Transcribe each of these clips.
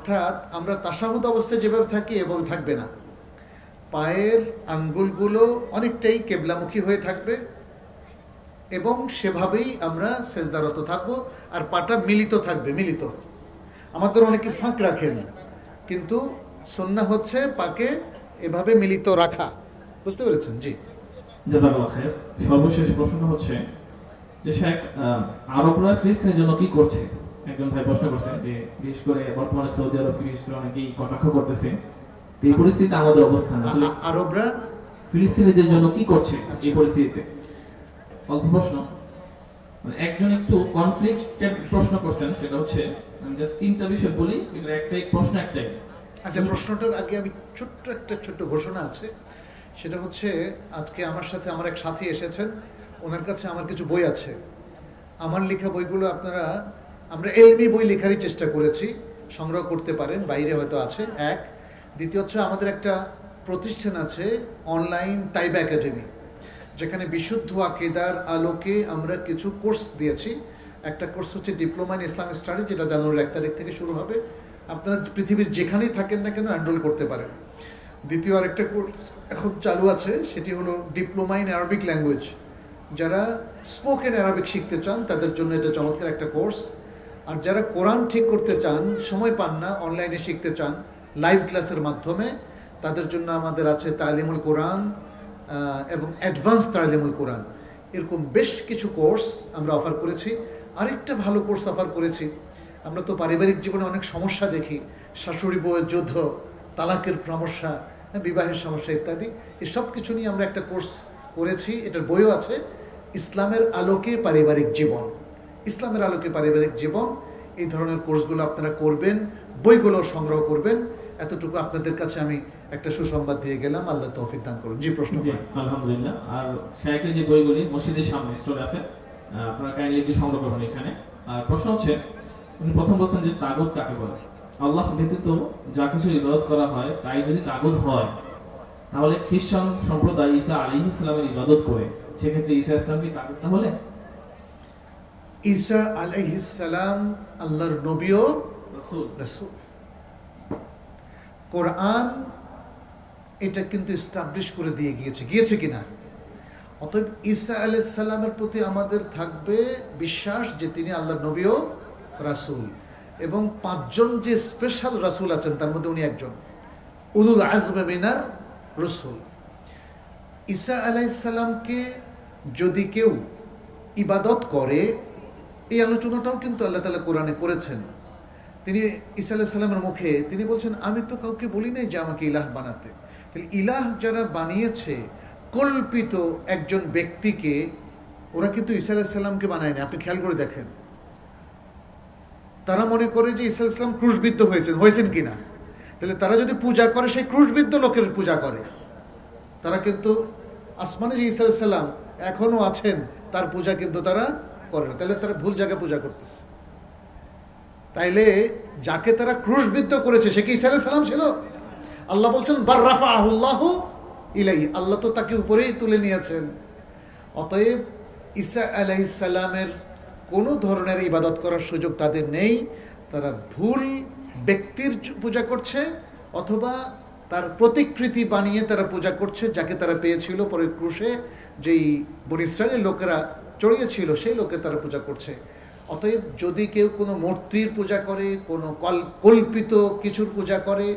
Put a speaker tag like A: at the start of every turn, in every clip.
A: অর্থাৎ আমরা তাসাহুদ অবস্থায় যেভাবে থাকি, এভাবে থাকবে না। পায়ের আঙ্গুলগুলো অনেকটাই কেবলামুখী হয়ে থাকবে এবং সেভাবেই আমরা সেজদারত থাকব আর পাটা মিলিত থাকবে, মিলিত। আমাদের অনেকে ফাঁক রাখেন, কিন্তু সন্না হচ্ছে পাকে এভাবে মিলিত রাখা। বুঝতে পেরেছেন? জি।
B: সর্বশেষ প্রশ্ন হচ্ছে যে শেখ আরবরা ফিলিস্তিনের জন্য কি করছে? একজন ভাই প্রশ্ন করছে যে বিশেষ করে বর্তমানে সৌদি আরবকে বিশেষ করে অনেকেই কটাক্ষ করতেছে এই পরিস্থিতিতে আমাদের অবস্থান আসলে
A: আরবরা?
B: ফিলিস্তিনিদের জন্য কি করছে এই
A: আচ্ছা।
B: পরিস্থিতিতে? অল্প প্রশ্ন। মানে একজন একটু প্রশ্ন করছেন সেটা হচ্ছে আমি জাস্ট তিনটা বিষয় বলি এটা একটাই প্রশ্ন একটাই।
A: আচ্ছা প্রশ্নটার আগে আমি ছোট্ট একটা ছোট্ট ঘোষণা আছে। সেটা হচ্ছে আজকে আমার সাথে আমার এক সাথী এসেছেন ওনার কাছে আমার কিছু বই আছে। আমার লেখা বইগুলো আপনারা আমরা এলমি বই লেখারই চেষ্টা করেছি, সংগ্রহ করতে পারেন, বাইরে হয়তো আছে, এক। দ্বিতীয় হচ্ছে আমাদের একটা প্রতিষ্ঠান আছে, অনলাইন তাইবা একাডেমি, যেখানে বিশুদ্ধ আকেদার আলোকে আমরা কিছু কোর্স দিয়েছি। একটা কোর্স হচ্ছে ডিপ্লোমা ইন ইসলামিক স্টাডি যেটা জানুয়ারির এক তারিখ থেকে শুরু হবে। আপনারা পৃথিবীর যেখানেই থাকেন না কেন এনরোল করতে পারেন। দ্বিতীয় আরেকটা কোর্স এখন চালু আছে, সেটি হলো ডিপ্লোমা ইন অ্যারাবিক ল্যাঙ্গুয়েজ। যারা স্পোকেন অ্যারাবিক শিখতে চান, তাদের জন্য এটা চমৎকার একটা কোর্স। আর যারা কোরআন ঠিক করতে চান সময় পান না অনলাইনে শিখতে চান লাইভ ক্লাসের মাধ্যমে তাদের জন্য আমাদের আছে তালিমুল কোরআন এবং অ্যাডভান্স তালিমুল কোরআন। এরকম বেশ কিছু কোর্স আমরা অফার করেছি। আরেকটা ভালো কোর্স অফার করেছি। আমরা তো পারিবারিক জীবনে অনেক সমস্যা দেখি। শাশুড়ি বউয়ের যুদ্ধ তালাকের সমস্যা হ্যাঁ, বিবাহের সমস্যা ইত্যাদি। এসব কিছু নিয়ে আমরা একটা কোর্স করেছি। এটার বইও আছে। ইসলামের আলোকে পারিবারিক জীবন। ইসলামের আলোকে পারিবারিক জীবন এই ধরনের কোর্সগুলো আপনারা করবেন বইগুলো সংগ্রহ করবেন। এতটুকু আপনাদের কাছে আমি একটা সুসংবাদ দিয়ে গেলাম। আল্লাহ তৌফিক দান করুন। জি প্রশ্ন
B: আলহামদুলিল্লাহ। আর শেখের যে বইগুলি মসজিদের সামনে স্টোরে আছে আপনারা কাইন্ডলি একটু সংগ্রহ করবেন এখানে। আর প্রশ্ন হচ্ছে উনি প্রথম বলছেন যে তাগুত কাকে বলে? আল্লাহ ব্যতীত যা কিছু ইবাদত করা হয় তাই যদি তাগুত হয় তাহলে খ্রিস্টান সম্প্রদায় ঈসা আলাইহিস ইসলামের ইবাদত করে সেক্ষেত্রে ঈসা ইসলাম কি তাগুত তাহলে
A: ঈসা আলাইহিস সালাম আল্লাহর নবীও
B: রাসূল।
A: কোরআন এটা কিন্তু স্টাবলিশ করে দিয়ে গিয়েছে। গিয়েছে কিনা? অতএব ঈসা আলাইহিস সালামের প্রতি আমাদের থাকবে বিশ্বাস যে তিনি আল্লাহর নবীও রাসূল। এবং পাঁচজন যে স্পেশাল রাসূল আছেন তার মধ্যে উনি একজন। উলুল আজমে মিনার রসুল। ঈসা আলাইসাল্লামকে যদি কেউ ইবাদত করে এই আলোচনাটাও কিন্তু আল্লাহ তালা কোরআনে করেছেন। তিনি ঈসা আলাইসাল্লামের মুখে তিনি বলছেন, আমি তো কাউকে বলি নাই যে আমাকে ইলাহ বানাতে। তাহলে ইলাহ যারা বানিয়েছে, কল্পিত একজন ব্যক্তিকে ওরা কিন্তু ঈসা আলাইসাল্লামকে বানায়নি আপনি খেয়াল করে দেখেন। তারা মনে করে যে ঈসা ইসলাম ক্রুশবিদ্ধ হয়েছেন। হয়েছেন কিনা? তাহলে তারা যদি পূজা করে, সেই ক্রুশবিদ্ধ লোকের পূজা করে। তারা কিন্তু আসমানে যে ঈসা সাল্লাম এখনও আছেন, তার পূজা কিন্তু তারা করে না, তাহলে তারা ভুল জায়গায় পূজা করতেছে। তাইলে যাকে তারা ক্রুশবিদ্ধ করেছে, সে কি ঈসা সালাম ছিল? আল্লাহ বলছেন বার রাফা আহুল্লাহ ইলাই আল্লাহ তো তাকে উপরেই তুলে নিয়েছেন। অতএব ঈসা আলাইসাল্লামের কোনো ধরনের ইবাদত করার সুযোগ তাদের নেই। তারা ভুল ব্যক্তির পূজা করছে, অথবা তার প্রতিকৃতি বানিয়ে তারা পূজা করছে, যাকে তারা পেয়েছিল পরে ক্রুশে। যেই বন ইসরায়েলের লোকেরা চড়িয়েছিল সেই লোকে তারা পূজা করছে। অতএব যদি কেউ কোনো মূর্তির পূজা করে, কোনো কল, কল্পিত কিছুর পূজা করে,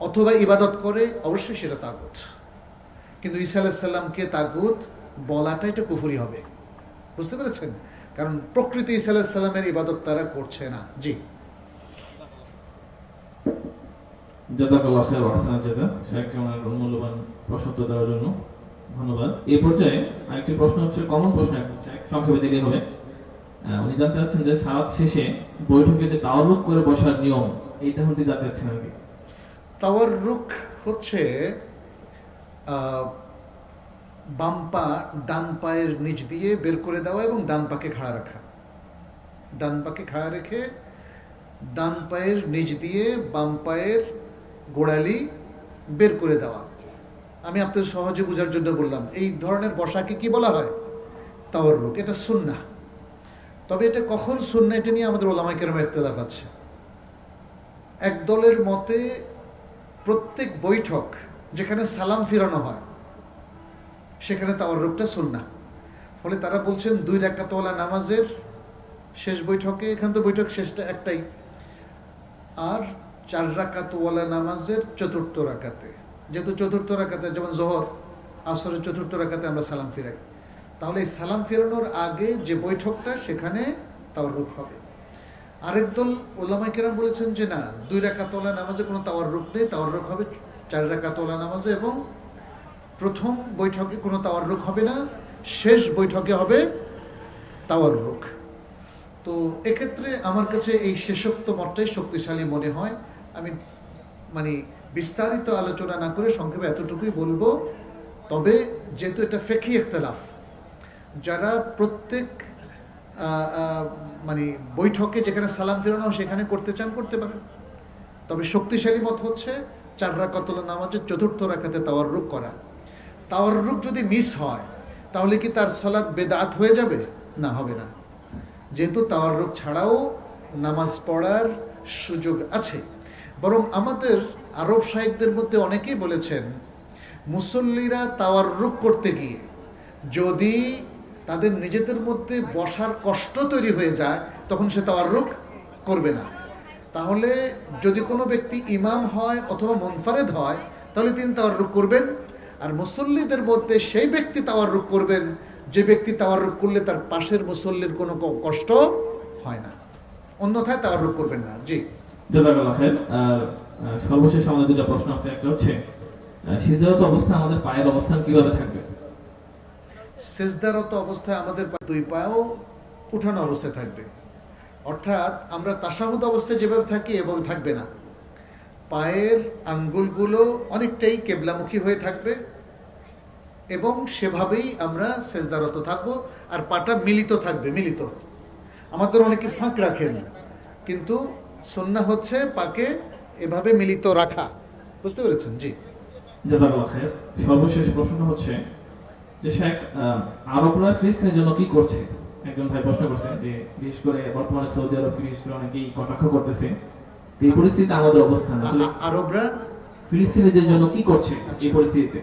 A: অথবা ইবাদত করে, অবশ্যই সেটা তাগুত। কিন্তু ঈসা আলাহিসাল্লামকে তাগুত বলাটা এটা কুফুরি হবে। বুঝতে পেরেছেন? কারণ প্রকৃতি ঈসা আলাহিসাল্লামের ইবাদত তারা করছে না। জি।
B: খায়র ওয়াহসান জাযা শেখকে ওনার মূল্যবান প্রশ্ন দেওয়ার জন্য। ধন্যবাদ। এই পর্যায়ে আরেকটি প্রশ্ন হচ্ছে কমন প্রশ্ন সংক্ষেপে দিলে হবে। উনি জানতে চাচ্ছেন যে সারাত শেষে বৈঠকে যে তাওয়ারুক করে বসার নিয়ম, এইটা হতে জানতে চাচ্ছেন আর কি।
A: তাওয়ার রুখ হচ্ছে বাম পা ডান পায়ের নিচ দিয়ে বের করে দেওয়া এবং ডান পাকে খাড়া রাখা। ডান পাকে খাড়া রেখে ডান পায়ের নিচ দিয়ে বাম পায়ের গোড়ালি বের করে দেওয়া। আমি আপনাদের সহজে বোঝার জন্য বললাম, এই ধরনের বসাকে কি বলা হয়? তাওয়ার রুখ এটা সুন্না তবে এটা কখন সুন্না এটা নিয়ে আমাদের ওলামাই কেরামের ইখতলাফ আছে। এক দলের মতে প্রত্যেক বৈঠক যেখানে সালাম ফিরানো হয়, সেখানে তাওয়ার রূপটা সুন্না ফলে তারা বলছেন দুই রাকাতওয়ালা নামাজের শেষ বৈঠকে, এখান তো বৈঠক শেষটা একটাই। আর চার রাকাতওয়ালা নামাজের চতুর্থ রাকাতে। যেহেতু চতুর্থ রাকাতে, যেমন জোহর, আসরের চতুর্থ রাকাতে আমরা সালাম ফিরাই। তাহলে এই সালাম ফেরানোর আগে যে বৈঠকটা, সেখানে তাওয়ার রূপ হবে। আরেক দল ওলামাই কেরাম বলেছেন যে না, দুই রাকাতওয়ালা নামাজে কোনো তাওয়ার রূপ নেই তাওয়ার রূপ হবে চার রাকাতওয়ালা নামাজে এবং প্রথম বৈঠকে কোনো তাওয়ার রুখ হবে না, শেষ বৈঠকে হবে তাওয়ার রুখ তো এক্ষেত্রে আমার কাছে এই শেষোক্ত মতটাই শক্তিশালী মনে হয়। আমি মানে বিস্তারিত আলোচনা না করে সংক্ষেপে এতটুকুই বলব, তবে যেহেতু এটা ফেকি ইখতলাফ, যারা প্রত্যেক মানে বৈঠকে যেখানে সালাম ফেরানো সেখানে করতে চান, করতে পারেন। তবে শক্তিশালী মত হচ্ছে চার রাকাতুল নামাজের চতুর্থ রাখাতে তাওয়ার রূপ করা। তাওয়ার রূপ যদি মিস হয়, তাহলে কি তার সালাদ বেদাত হয়ে যাবে? না, হবে না। যেহেতু তাওয়ার রূপ ছাড়াও নামাজ পড়ার সুযোগ আছে। বরং আমাদের আরব সাহেবদের মধ্যে অনেকেই বলেছেন, মুসল্লিরা তাওয়ার রূপ করতে গিয়ে যদি তাদের নিজেদের মধ্যে বসার কষ্ট তৈরি হয়ে যায়, তখন সে তাওয়ার রূপ করবে না। তাহলে যদি কোনো ব্যক্তি ইমাম হয় অথবা মনফারেদ হয়, তাহলে তিনি তাওয়াররুক করবেন। আর মুসল্লিদের মধ্যে সেই ব্যক্তি তাওয়াররুক করবেন, যে ব্যক্তি তাওয়াররুক করলে তার পাশের মুসল্লির কোনো কষ্ট হয় না। অন্যথায় তাওয়াররুক করবেন না। জি।
B: সর্বশেষ আমাদের দুটো প্রশ্ন আছে। একটা হচ্ছে সিজদারত অবস্থায় আমাদের পায়ের অবস্থান কীভাবে থাকবে?
A: সেজদারত অবস্থায় আমাদের দুই পায়েও উঠানো অবস্থায় থাকবে। অর্থাৎ আমরা তাসাহুদ অবস্থায় যেভাবে থাকি, এভাবে থাকবে না। পায়ের আঙ্গুলগুলো অনেকটাই কেবলামুখী হয়ে থাকবে এবং সেভাবেই আমরা সেজদারত থাকব আর পাটা মিলিত থাকবে, মিলিত। আমাদের অনেকে ফাঁক রাখেন, কিন্তু সন্না হচ্ছে পাকে এভাবে মিলিত রাখা। বুঝতে পেরেছেন? জি।
B: জাজাকাল্লাহ সর্বশেষ প্রশ্নটা হচ্ছে যে শেখ আরবরা ফিলিস্তিনের জন্য কি করছে? একজন ভাই প্রশ্ন করছেন যে বিশেষ করে বর্তমানে সৌদি আরবকে বিশেষ করে অনেকেই কটাক্ষ করতেছে এই পরিস্থিতিতে আমাদের অবস্থান। আসলে
A: আরবরা?
B: ফিলিস্তিনিদের জন্য কি করছে এই
A: আচ্ছা।
B: পরিস্থিতিতে?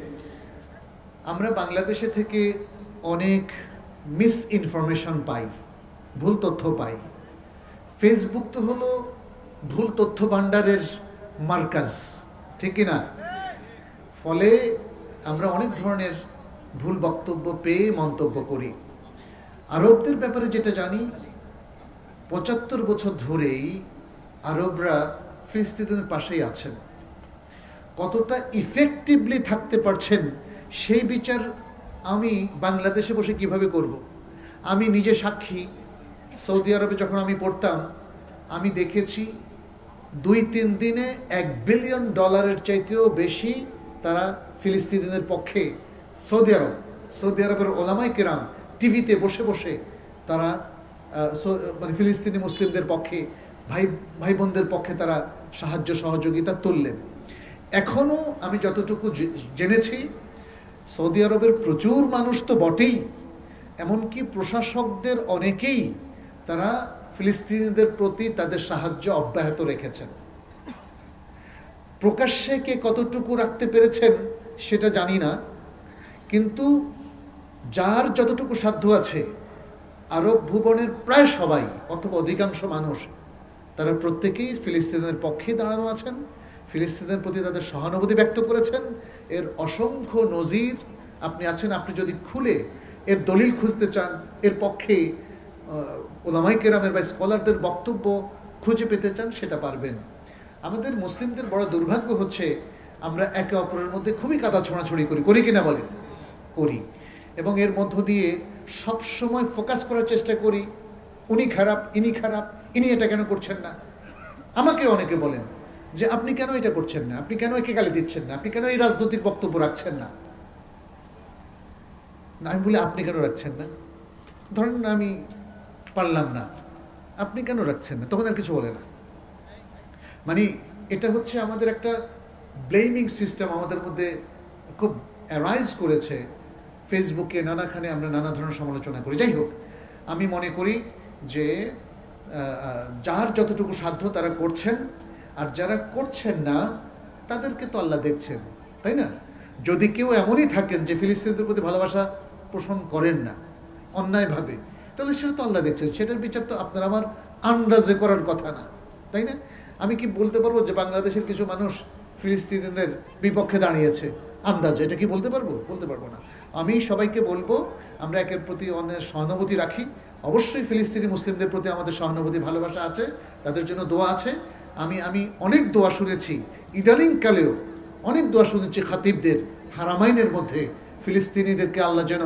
A: আমরা বাংলাদেশে থেকে অনেক মিস ইনফরমেশন পাই ভুল তথ্য পাই। ফেসবুক তো হলো ভুল তথ্য ভাণ্ডারের মার্কাজ, ঠিক কি না ফলে আমরা অনেক ধরনের ভুল বক্তব্য পেয়ে মন্তব্য করি। আরবদের ব্যাপারে যেটা জানি, পঁচাত্তর বছর ধরেই আরবরা ফিলিস্তিনের পাশেই আছেন। কতটা ইফেক্টিভলি থাকতে পারছেন, সেই বিচার আমি বাংলাদেশে বসে কীভাবে করব। আমি নিজে সাক্ষী, সৌদি আরবে যখন আমি পড়তাম, আমি দেখেছি দুই তিন দিনে এক বিলিয়ন ডলারের চাইতেও বেশি তারা ফিলিস্তিনিদের পক্ষে সৌদি আরব, সৌদি আরবের ওলামাই কেরাম টিভিতে বসে বসে তারা মানে ফিলিস্তিনি মুসলিমদের পক্ষে, ভাই ভাই বোনদের পক্ষে তারা সাহায্য সহযোগিতা তুললেন। এখনও আমি যতটুকু জেনেছি, সৌদি আরবের প্রচুর মানুষ তো বটেই, এমনকি প্রশাসকদের অনেকেই তারা ফিলিস্তিনিদের প্রতি তাদের সাহায্য অব্যাহত রেখেছেন। প্রকাশ্যে কে কতটুকু রাখতে পেরেছেন সেটা জানি না, কিন্তু যার যতটুকু সাধ্য আছে, আরব ভুবনের প্রায় সবাই অথবা অধিকাংশ মানুষ, তারা প্রত্যেকেই ফিলিস্তিনের পক্ষে দাঁড়ানো আছেন ফিলিস্তিনের প্রতি তাদের সহানুভূতি ব্যক্ত করেছেন। এর অসংখ্য নজির আপনি আছেন, আপনি যদি খুলে এর দলিল খুঁজতে চান, এর পক্ষে ওলামাই কেরামের বা স্কলারদের বক্তব্য খুঁজে পেতে চান, সেটা পারবেন। আমাদের মুসলিমদের বড় দুর্ভাগ্য হচ্ছে, আমরা একে অপরের মধ্যে খুবই কাদা ছোঁড়াছড়ি করি। করি কিনা বলেন? করি। এবং এর মধ্য দিয়ে সব সময় ফোকাস করার চেষ্টা করি, উনি খারাপ, ইনি খারাপ, ইনি এটা কেন করছেন না? আমাকে অনেকে বলেন যে, আপনি কেন এটা করছেন না? আপনি কেন একে গালি দিচ্ছেন না? আপনি কেন এই রাজনৈতিক বক্তব্য রাখছেন না, আমি বলি, আপনি কেন রাখছেন না? ধরেন আমি পারলাম না। আপনি কেন রাখছেন না? তখন আর কিছু বলে না। মানে এটা হচ্ছে আমাদের একটা ব্লেমিং সিস্টেম আমাদের মধ্যে খুব অ্যারাইজ করেছে। ফেসবুকে নানাখানে আমরা নানা ধরনের সমালোচনা করি। যাই হোক, আমি মনে করি যে যার যতটুকু সাধ্য তারা করছেন, আর যারা করছেন না, তাদেরকে তো আল্লাহ দেখছেন, তাই না? যদি কেউ এমনই থাকেন যে ফিলিস্তিনদের প্রতি ভালোবাসা পোষণ করেন না, অন্যায়ভাবে তাহলে সেটা তো আল্লাহ দেখছেন, সেটার বিচার তো আপনার আমার আন্দাজে করার কথা না, তাই না? আমি কি বলতে পারব যে বাংলাদেশের কিছু মানুষ ফিলিস্তিনিদের বিপক্ষে দাঁড়িয়েছে? আন্দাজে, এটা কি বলতে পারব? বলতে পারব না। আমি সবাইকে বলব, আমরা একের প্রতি অন্যের সহানুভূতি রাখি। অবশ্যই ফিলিস্তিনি মুসলিমদের প্রতি আমাদের সহানুভূতি, ভালোবাসা আছে, তাদের জন্য দোয়া আছে। আমি আমি অনেক দোয়া শুনেছি, ইদানিংকালেও অনেক দোয়া শুনেছি খাতিবদের হারামাইনের মধ্যে, ফিলিস্তিনিদেরকে আল্লাহ যেন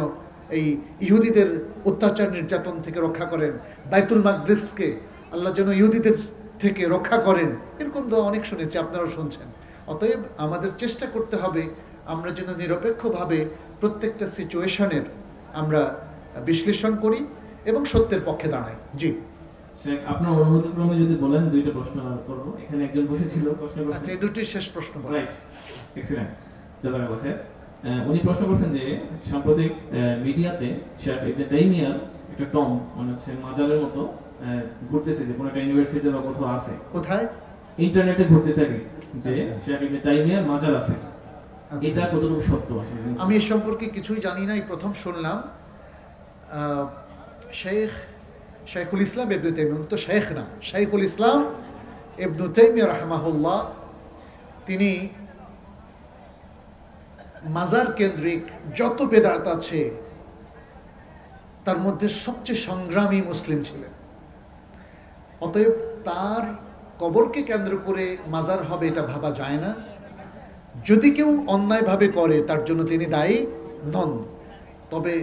A: এই ইহুদিদের অত্যাচার নির্যাতন থেকে রক্ষা করেন বাইতুল মাকদেসকে আল্লাহ যেন ইহুদিদের থেকে রক্ষা করেন এরকম দোয়া অনেক শুনেছি আপনারাও শুনছেন। অতএব আমাদের চেষ্টা করতে হবে আমরা যেন নিরপেক্ষভাবে প্রত্যেকটা সিচুয়েশনের আমরা বিশ্লেষণ করি এবং সত্যের পক্ষে দাঁড়াই। জি।
B: আপনার অনুমতি ক্রমে যদি বলেন দুইটা প্রশ্ন করব। এখানে একজন বসেছিল প্রশ্ন
A: আচ্ছা এই দুটি শেষ প্রশ্ন বলেন।
B: রাইট এক্সিলেন্ট আহ, উনি প্রশ্ন করছেন যে সাম্প্রতিক মিডিয়াতে শেখ ইবনে তাইমিয়ার একটা টম মানে হচ্ছে মাজারের মতো ঘুরতেছে যে কোনো একটা ইউনিভার্সিটি বা কোথাও আছে।
A: কোথায়?
B: ইন্টারনেটে ঘুরতে থাকে যে
A: আচ্ছা।
B: শেখ ইবনে তাইমিয়ার মাজার আছে।
A: আচ্ছা।
B: এটা কতটুকু সত্য
A: আমি এ সম্পর্কে কিছুই জানি না এই প্রথম শুনলাম। আহ, শেখ শেখুল ইসলাম এবনু তাইমিয়া তো শেখ না। শেখুল ইসলাম এবনু তাইমিয়া রহমাহুল্লাহ তিনি মাজার কেন্দ্রিক যত বেদাত আছে, তার মধ্যে সবচেয়ে সংগ্রামী মুসলিম ছিলেন। অতএব তার কবরকে কেন্দ্র করে মাজার হবে এটা ভাবা যায় না। যদি কেউ অন্যায়ভাবে করে, তার জন্য তিনি দায়ী নন। তবে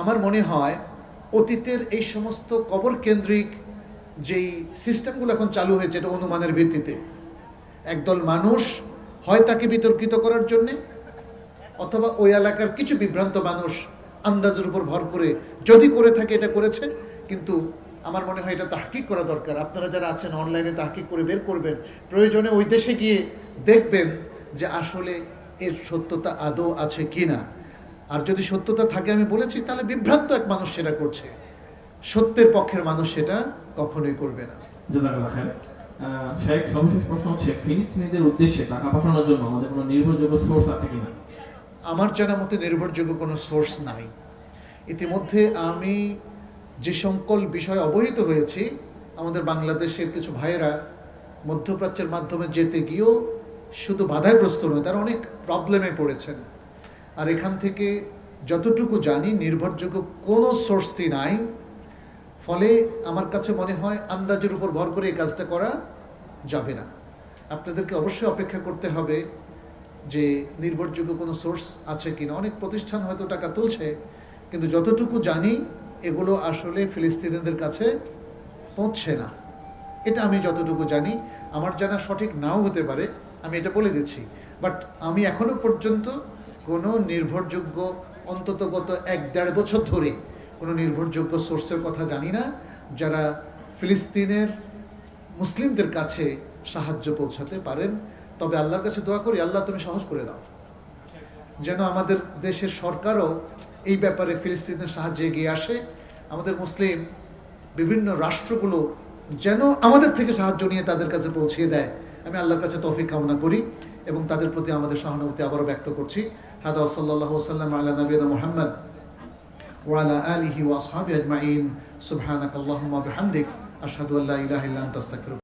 A: আমার মনে হয় অতীতের এই সমস্ত কবর কেন্দ্রিক যেই সিস্টেমগুলো এখন চালু হয়েছে, এটা অনুমানের ভিত্তিতে। একদল মানুষ হয় তাকে বিতর্কিত করার জন্যে অথবা ওই এলাকার কিছু বিভ্রান্ত মানুষ আন্দাজের উপর ভর করে যদি করে থাকে এটা করেছে কিন্তু আমার মনে হয় এটা তাহকিক করা দরকার। আপনারা যারা আছেন অনলাইনে তাহকিক করে বের করবেন। প্রয়োজনে ওই দেশে গিয়ে দেখবেন যে আসলে এর সত্যতা আদৌ আছে কি না আর যদি সত্যতা থাকে, আমি বলেছি, তাহলে বিভ্রান্ত এক মানুষ সেটা করছে। সত্যের পক্ষের মানুষ সেটা কখনোই করবে না।
B: সর্বশেষ প্রশ্ন হচ্ছে, ফিলিস্তিনিদের উদ্দেশ্যে টাকা পাঠানোর জন্য আমাদের কোনো নির্ভরযোগ্য সোর্স আছে কিনা?
A: আমার জানা মতে নির্ভরযোগ্য কোনো সোর্স নাই। ইতিমধ্যে আমি যে সকল বিষয় অবহিত হয়েছি, আমাদের বাংলাদেশের কিছু ভাইয়েরা মধ্যপ্রাচ্যের মাধ্যমে যেতে গিয়েও শুধু বাধাগ্রস্ত নয়, তারা অনেক প্রবলেমে পড়েছেন। আর এখান থেকে যতটুকু জানি, নির্ভরযোগ্য কোনো সোর্সই নাই। ফলে আমার কাছে মনে হয় আন্দাজের উপর ভর করে এই কাজটা করা যাবে না। আপনাদেরকে অবশ্যই অপেক্ষা করতে হবে যে নির্ভরযোগ্য কোনো সোর্স আছে কিনা, অনেক প্রতিষ্ঠান হয়তো টাকা তুলছে, কিন্তু যতটুকু জানি, এগুলো আসলে ফিলিস্তিনিদের কাছে পৌঁছছে না। এটা আমি যতটুকু জানি, আমার জানা সঠিক নাও হতে পারে, আমি এটা বলে দিচ্ছি। বাট আমি এখনও পর্যন্ত কোনো নির্ভরযোগ্য, অন্তত গত এক দেড় বছর ধরে কোনো নির্ভরযোগ্য সোর্সের কথা জানি না, যারা ফিলিস্তিনের মুসলিমদের কাছে সাহায্য পৌঁছাতে পারেন। তবে আল্লাহর কাছে দোয়া করি, আল্লাহ তুমি সহজ করে দাও। যেন আমাদের দেশের সরকারও এই ব্যাপারে ফিলিস্তিনের সাহায্যে এগিয়ে আসে। আমাদের মুসলিম বিভিন্ন রাষ্ট্রগুলো যেন আমাদের থেকে সাহায্য নিয়ে তাদের কাছে পৌঁছিয়ে দেয়। আমি আল্লাহর কাছে তৌফিক কামনা করি এবং তাদের প্রতি আমাদের সহানুভূতি আবারও ব্যক্ত করছি। হাদা সাল্লাহ সাল্লাম আল্লাহ নবীন মোহাম্মদ ওয়ালা আলিহি ওয়াসহাবি আজমাইন। সুবহানাক আল্লাহুম্মা বিহামদিক। আশহাদু আল্লা ইলাহা ইল্লা